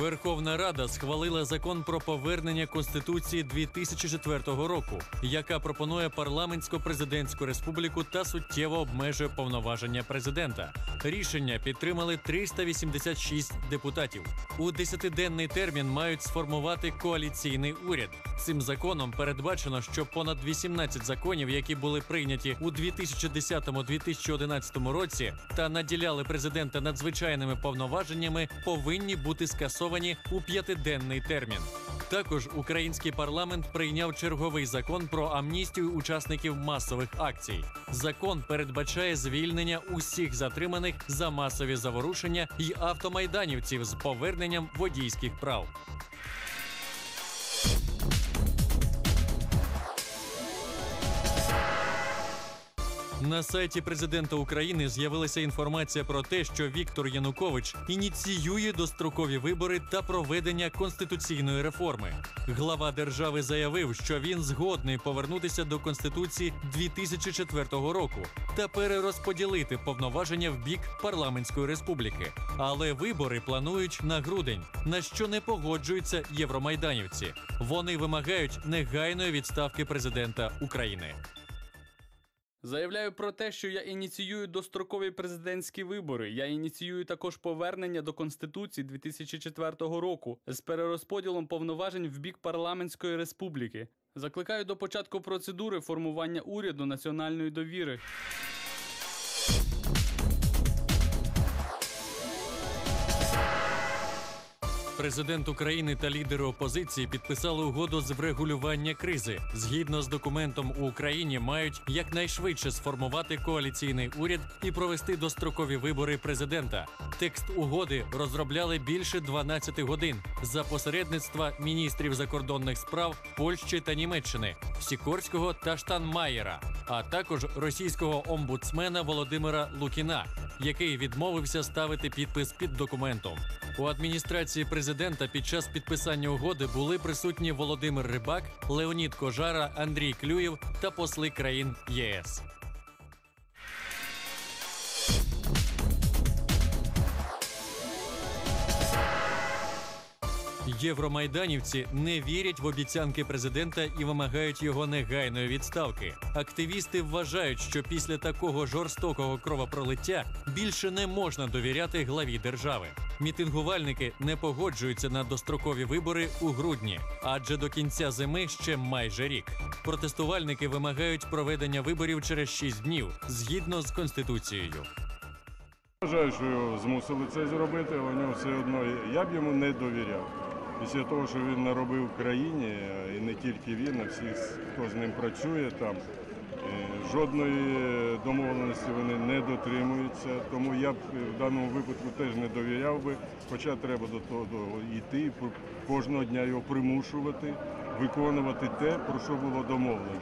Верховна Рада схвалила закон про повернення Конституції 2004 року, яка пропонує парламентсько-президентську республіку та суттєво обмежує повноваження президента. Рішення підтримали 386 депутатів. У десятиденний термін мають сформувати коаліційний уряд. Цим законом передбачено, що понад 18 законів, які були прийняті у 2010-2011 році та наділяли президента надзвичайними повноваженнями, повинні бути скасовані у п'ятиденний термін. Також український парламент прийняв черговий закон про амністію учасників масових акцій. Закон передбачає звільнення усіх затриманих за масові заворушення й автомайданівців з поверненням водійських прав. На сайті президента України з'явилася інформація про те, що Віктор Янукович ініціює дострокові вибори та проведення конституційної реформи. Глава держави заявив, що він згодний повернутися до конституції 2004 року та перерозподілити повноваження в бік парламентської республіки. Але вибори планують на грудень, на що не погоджуються євромайданівці. Вони вимагають негайної відставки президента України. Заявляю про те, що я ініціюю дострокові президентські вибори. Я ініціюю також повернення до Конституції 2004 року з перерозподілом повноважень в бік парламентської республіки. Закликаю до початку процедури формування уряду національної довіри. Президент України та лідери опозиції підписали угоду з врегулювання кризи. Згідно з документом у Україні мають якнайшвидше сформувати коаліційний уряд і провести дострокові вибори президента. Текст угоди розробляли більше 12 годин за посередництва міністрів закордонних справ Польщі та Німеччини, Сікорського та Штанмаєра, а також російського омбудсмена Володимира Лукіна, який відмовився ставити підпис під документом. У адміністрації президента під час підписання угоди були присутні Володимир Рибак, Леонід Кожара, Андрій Клюєв та посли країн ЄС. Євромайданівці не вірять в обіцянки президента і вимагають його негайної відставки. Активісти вважають, що після такого жорстокого кровопролиття більше не можна довіряти главі держави. Мітингувальники не погоджуються на дострокові вибори у грудні, адже до кінця зими ще майже рік. Протестувальники вимагають проведення виборів через 6 днів згідно з конституцією. Вважаю, що його змусили це зробити, але нього все одно я б йому не довіряв. Після того, що він наробив в країні, і не тільки він, а всі, хто з ним працює там, жодної домовленості вони не дотримуються. Тому я б в даному випадку теж не довіряв би, хоча треба до того йти, кожного дня його примушувати, виконувати те, про що було домовлено.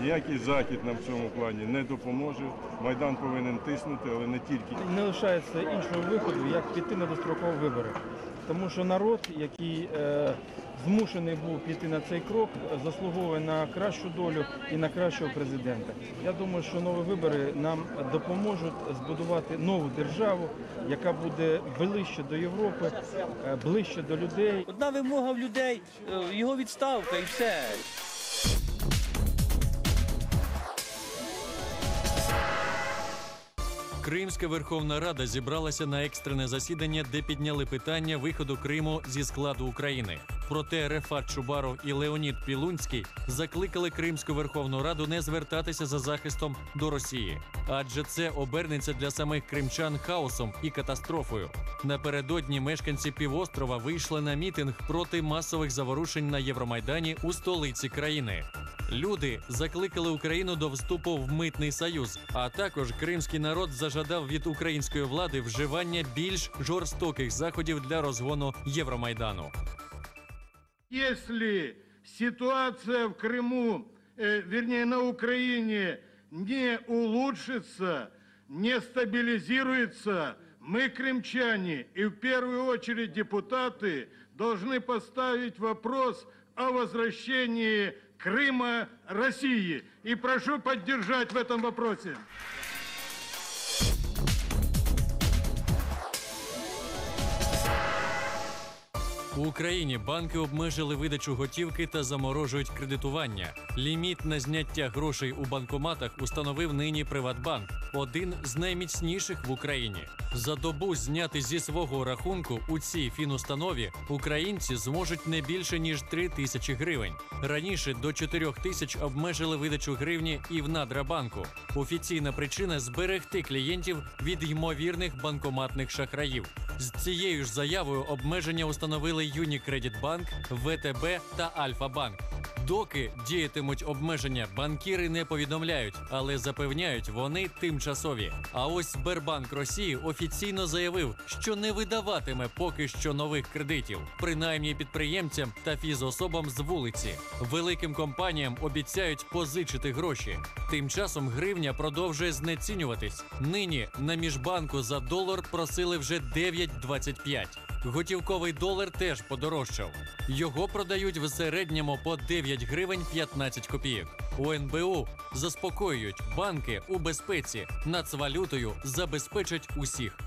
Ніякий захід нам в цьому плані не допоможе. Майдан повинен тиснути, але не тільки. Не лишається іншого виходу, як піти на дострокові вибори. Тому що народ, який е, змушений був піти на цей крок, заслуговує на кращу долю і на кращого президента. Я думаю, що нові вибори нам допоможуть збудувати нову державу, яка буде ближче до Європи, е, ближче до людей. Одна вимога в людей е, його відставка і все. Кримська Верховна Рада зібралася на екстрене засідання, де підняли питання виходу Криму зі складу України. Проте Рефат Чубаров і Леонід Пілунський закликали Кримську Верховну Раду не звертатися за захистом до Росії, адже це обернеться для самих кримчан хаосом і катастрофою. Напередодні мешканці півострова вийшли на мітинг проти масових заворушень на Євромайдані у столиці країни. Люди закликали Україну до вступу в митний союз. А також кримський народ зажадав від української влади вживання більш жорстоких заходів для розгону Євромайдану. Если ситуация в Крыму, э, вернее на Украине, не улучшится, не стабилизируется, мы, крымчане, и в первую очередь депутаты, должны поставить вопрос о возвращении Крыма России. И прошу поддержать в этом вопросе. У Україні банки обмежили видачу готівки та заморожують кредитування. Ліміт на зняття грошей у банкоматах установив нині Приватбанк, один з найміцніших в Україні. За добу зняти зі свого рахунку у цій фінустанові українці зможуть не більше ніж 3 тисячі гривень. Раніше до 4 тисяч обмежили видачу гривні і в Надрабанку. Офіційна причина зберегти клієнтів від ймовірних банкоматних шахраїв. З цією ж заявою обмеження установили Юнікредитбанк, ВТБ та Альфа-Банк. Доки діятимуть обмеження, банкіри не повідомляють, але запевняють, вони тимчасові. А ось Сбербанк Росії офіційно заявив, що не видаватиме поки що нових кредитів, принаймні підприємцям та фізособам з вулиці. Великим компаніям обіцяють позичити гроші. Тим часом гривня продовжує знецінюватись. Нині на міжбанку за долар просили вже 9,25. Готівковий долар теж подорожчав. Його продають в середньому по 9 гривень 15 копійок. У НБУ заспокоюють банки у безпеці. Нацвалютою забезпечать усіх.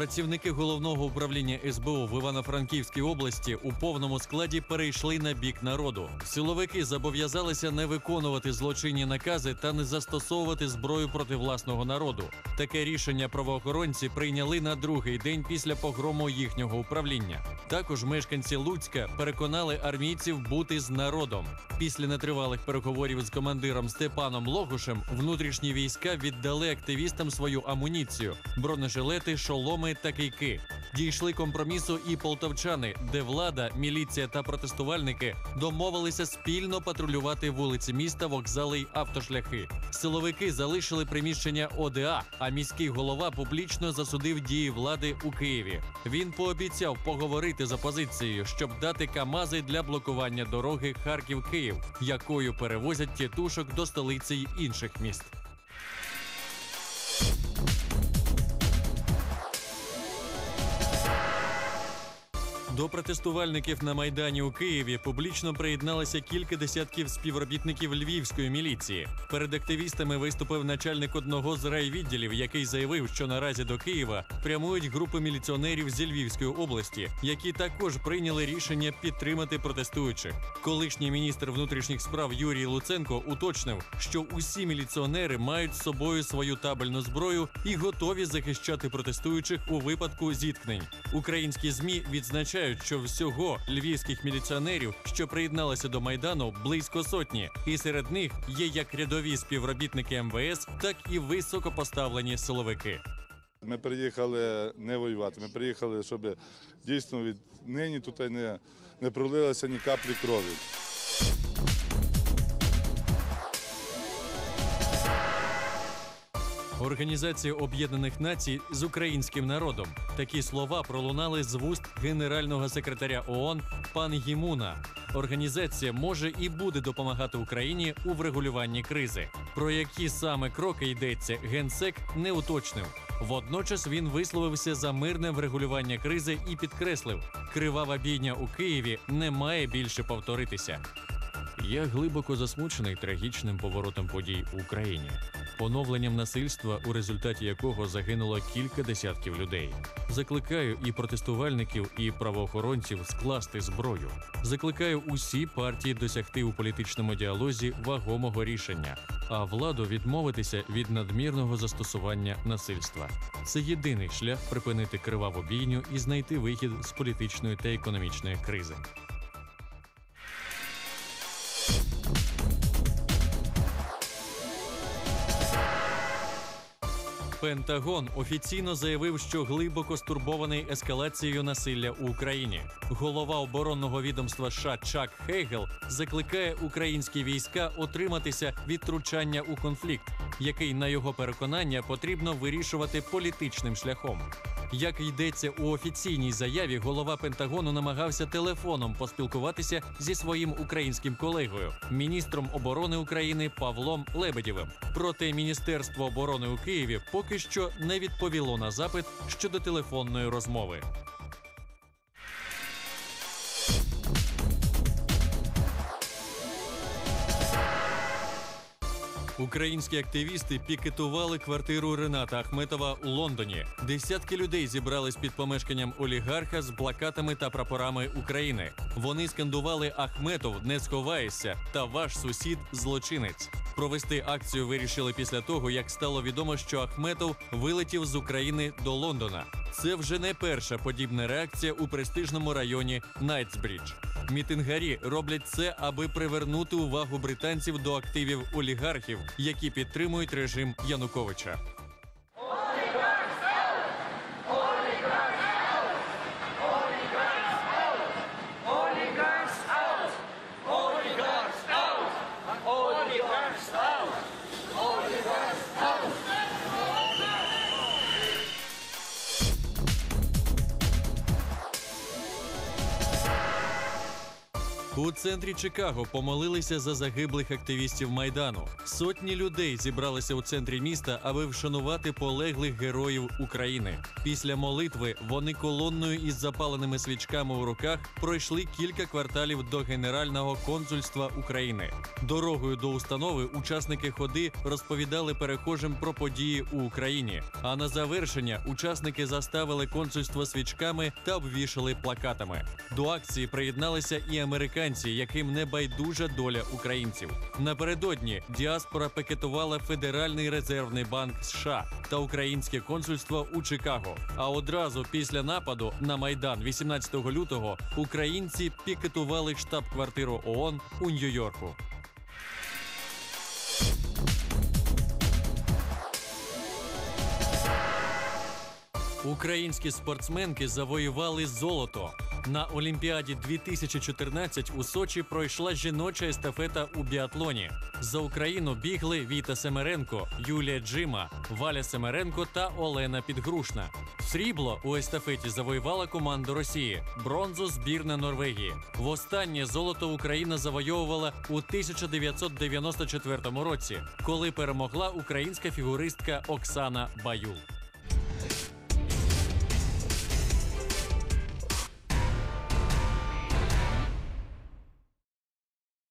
Працівники головного управління СБУ в Івано-Франківській області у повному складі перейшли на бік народу. Силовики зобов'язалися не виконувати злочинні накази та не застосовувати зброю проти власного народу. Таке рішення правоохоронці прийняли на другий день після погрому їхнього управління. Також мешканці Луцька переконали армійців бути з народом. Після нетривалих переговорів з командиром Степаном Логушем внутрішні війська віддали активістам свою амуніцію, бронежилети, шоломи та кийки. Дійшли компромісу і полтавчани, де влада, міліція та протестувальники домовилися спільно патрулювати вулиці міста, вокзали й автошляхи. Силовики залишили приміщення ОДА, а міський голова публічно засудив дії влади у Києві. Він пообіцяв поговорити з опозицією, щоб дати камази для блокування дороги Харків-Київ, якою перевозять тітушок до столиці й інших міст. До протестувальників на майдані у Києві публічно приєдналося кілька десятків співробітників львівської міліції. Перед активістами виступив начальник одного з райвідділів, який заявив, що наразі до Києва прямують групи міліціонерів зі Львівської області, які також прийняли рішення підтримати протестуючих. Колишній міністр внутрішніх справ Юрій Луценко уточнив, що усі міліціонери мають з собою свою табельну зброю і готові захищати протестуючих у випадку зіткнень. Українські змі відзначають, що всього львівських міліціонерів, що приєдналися до майдану, близько сотні, і серед них є як рядові співробітники МВС, так і високопоставлені силовики. Ми приїхали не воювати. Ми приїхали, щоб дійсно від нині тут не, не пролилася ні каплі крові. Організація Об'єднаних Націй з українським народом. Такі слова пролунали з вуст генерального секретаря ООН пан Гімуна. Організація може і буде допомагати Україні у врегулюванні кризи. Про які саме кроки йдеться, генсек не уточнив. Водночас він висловився за мирне врегулювання кризи і підкреслив, кривава бійня у Києві не має більше повторитися. Я глибоко засмучений трагічним поворотом подій в Україні, поновленням насильства, у результаті якого загинуло кілька десятків людей. Закликаю і протестувальників, і правоохоронців скласти зброю. Закликаю усі партії досягти у політичному діалозі вагомого рішення, а владу відмовитися від надмірного застосування насильства. Це єдиний шлях припинити криваву бійню і знайти вихід з політичної та економічної кризи. Пентагон офіційно заявив, що глибоко стурбований ескалацією насилля у Україні. Голова оборонного відомства США Чак Хейгел закликає українські війська отриматися від втручання у конфлікт, який, на його переконання, потрібно вирішувати політичним шляхом. Як йдеться у офіційній заяві, голова Пентагону намагався телефоном поспілкуватися зі своїм українським колегою, міністром оборони України Павлом Лебедєвим. Проте Міністерство оборони у Києві поки що не відповіло на запит щодо телефонної розмови. Українські активісти пікетували квартиру Рената Ахметова у Лондоні. Десятки людей зібрались під помешканням олігарха з плакатами та прапорами України. Вони скандували Ахметов, не сховаєшся, та ваш сусід злочинець. Провести акцію вирішили після того, як стало відомо, що Ахметов вилетів з України до Лондона. Це вже не перша подібна реакція у престижному районі Найтсбрідж. Мітингарі роблять це, аби привернути увагу британців до активів олігархів, які підтримують режим Януковича. У центрі Чикаго помолилися за загиблих активістів майдану. Сотні людей зібралися у центрі міста, аби вшанувати полеглих героїв України. Після молитви вони колонною із запаленими свічками у руках пройшли кілька кварталів до Генерального консульства України. Дорогою до установи учасники ходи розповідали перехожим про події у Україні. А на завершення учасники заставили консульство свічками та обвішали плакатами. До акції приєдналися і американці, яким не байдужа доля українців. Напередодні діаспора пикетувала Федеральний резервний банк США та українське консульство у Чикаго. А одразу після нападу на майдан 18 лютого українці пікетували штаб-квартиру ООН у Нью-Йорку. Українські спортсменки завоювали золото. На Олімпіаді 2014 у Сочі пройшла жіноча естафета у біатлоні. За Україну бігли Віта Семеренко, Юлія Джима, Валя Семеренко та Олена Підгрушна. Срібло у естафеті завоювала команда Росії, бронзу збірна Норвегії. Востаннє золото Україна завойовувала у 1994 році, коли перемогла українська фігуристка Оксана Баюл.